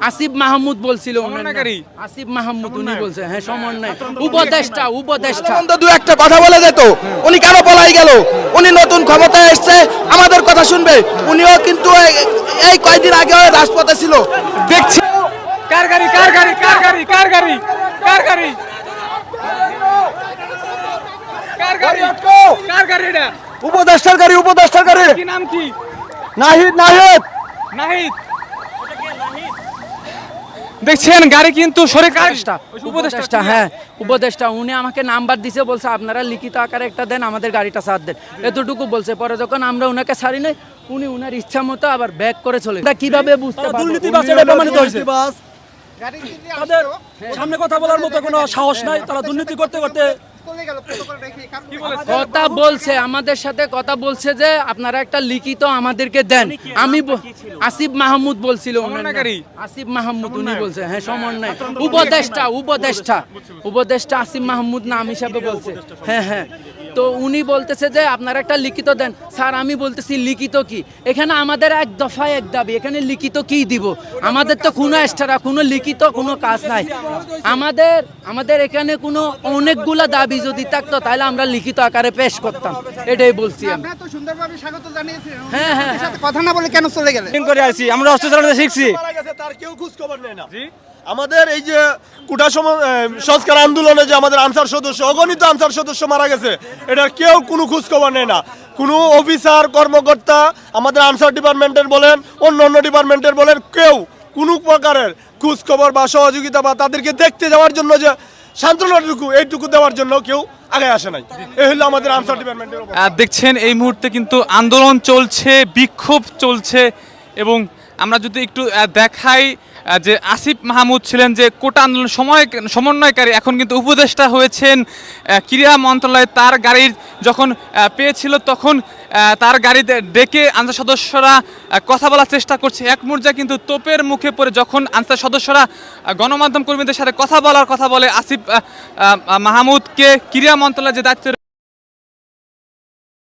আসিফ মাহমুদ বলছিল? আসিফ মাহমুদ উনি বলছে হ্যাঁ সমন্বয়। উপদেষ্টা উপদেষ্টা। দু একটা কথা বলে যেত উনি কেন পলাই গেল? উনি নতুন ক্ষমতায় এসছে আমাদের কথা শুনবে। উনিও কিন্তু এই- কয়দিন আগে রাজপথে ছিল। দেখছি। কার গাড়ি কার গাড়ি কার গাড়ি কার গাড়ি কার গাড়ি? কার গাড়ি? কার গাড়ি এটা? উপদেষ্টার গাড়ি উপদেষ্টার গাড়ি। কি নাম কি? নাহিদ নাহিদ। নাহিদ? দেখছেন গাড়ি কিন্তু উপদেষ্টা। হ্যাঁ উপদেষ্টা উনি আমাকে নাম্বার দিছে বলছে আপনারা লিখিত আকারে একটা দেন আমাদের গাড়িটা সার দেন। এতটুকু বলছে। পরে যখন আমরা ওনাকে সারি নাই উনি উনার ইচ্ছা মতো আবার ব্যাক করে চলে কীভাবে বুঝতে সামনে কথা বলার মতো কোনো সাহস নাই তারা দুর্নীতি করতে করতে কথা বলছে আমাদের সাথে কথা বলছে যে আপনারা একটা লিখিত আমাদেরকে দেন। আমি আসিফ মাহমুদ বলছিল? আসিফ মাহমুদ উনি বলছে হ্যাঁ সমন্বয় উপদেষ্টা উপদেষ্টা উপদেষ্টা আসিফ মাহমুদ নাম হিসাবে বলছে। হ্যাঁ হ্যাঁ। তো উনি বলতেছে যে আপনারা একটা লিখিত দেন। স্যার আমি বলতেছি লিখিত কি? এখানে আমাদের এক দফায় এক দাবি এখানে লিখিত কি দিব? আমাদের তো কোনো এক্সট্রা কোনো লিখিত কোনো কাজ নাই। আমাদের আমাদের এখানে কোনো অনেকগুলা দাবি যদি থাকতো তাহলে আমরা লিখিত আকারে পেশ করতাম। এটাই বলছি আমি। আপনারা তো সুন্দরভাবে স্বাগত জানিয়েছিলেন হ্যাঁ, হ্যাঁ, কথা না বলে কেন চলে গেলেন করে আছি আমরা অস্ত্র শিখছি। তার কেউ খোঁজ খবর নেয় না। আমাদের এই যে কুটা সংস্কার আন্দোলনে যে আমাদের আনসার সদস্য অগণিত আনসার সদস্য মারা গেছে এটা কেউ কোনো খোঁজ খবর নেয় না। কোনো অফিসার কর্মকর্তা আমাদের আনসার ডিপার্টমেন্টের বলেন অন্য অন্য ডিপার্টমেন্টের বলেন কেউ কোনো প্রকারের খোঁজ খবর বা সহযোগিতা বা তাদেরকে দেখতে যাওয়ার জন্য যে সান্ত্বনাটুকু এইটুকু দেওয়ার জন্য কেউ আগে আসে নাই। এই হলো আমাদের আনসার ডিপার্টমেন্টের দেখছেন এই মুহূর্তে কিন্তু আন্দোলন চলছে বিক্ষোভ চলছে এবং আমরা যদি একটু দেখাই যে আসিফ মাহমুদ ছিলেন যে কোটা আন্দোলন সময়, সমন্বয়কারী, এখন কিন্তু উপদেষ্টা হয়েছেন ক্রীড়া মন্ত্রণালয়, তার গাড়ির যখন পেয়েছিল তখন তার গাড়িতে ডেকে আনসার সদস্যরা কথা বলার চেষ্টা করছে। এক মুহূর্তে কিন্তু তোপের মুখে পড়ে যখন আনসার সদস্যরা গণমাধ্যম কর্মীদের সাথে কথা বলার কথা বলে আসিফ মাহমুদকে ক্রীড়া মন্ত্রণালয়ের যে দায়িত্ব